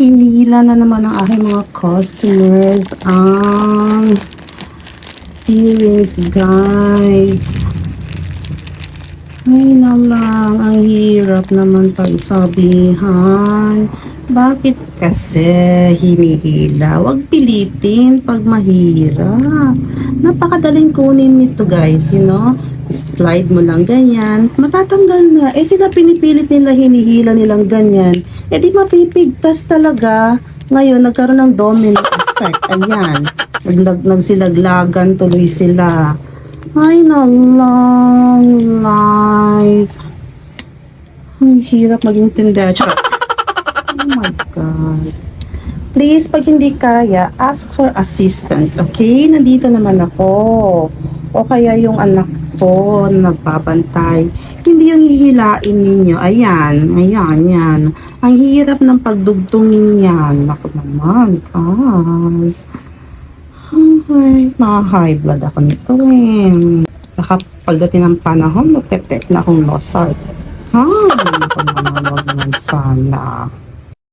Hinila na naman ang aking mga customers ang earrings, guys. Ay na lang, ang hirap naman pagsabihan. Bakit kasi hinihila? Huwag pilitin pag mahirap. Napakadaling kunin nito guys, you know? Slide mo lang ganyan. Matatanggal na. Eh sila pinipilit nila, hinihila nilang ganyan. Eh di mapipigtas talaga. Ngayon, nagkaroon ng domino effect. Ayan. Naglag, nagsilaglagan tuloy sila. Ay, na long life. Ang hirap maging. Charot. Oh my God. Please, pag hindi kaya, ask for assistance, okay? Nandito naman ako. O kaya yung anak ko na nagpapantay. Hindi yung hihilain ninyo. Ayan, ayan, yan. Ang hirap ng pagdugtungin yan. Ako naman, guys. Ay, mga high blood ako nito eh. Baka pagdating ng panahon, magte-take na akong losart. Ay, ako naman, wag naman sana.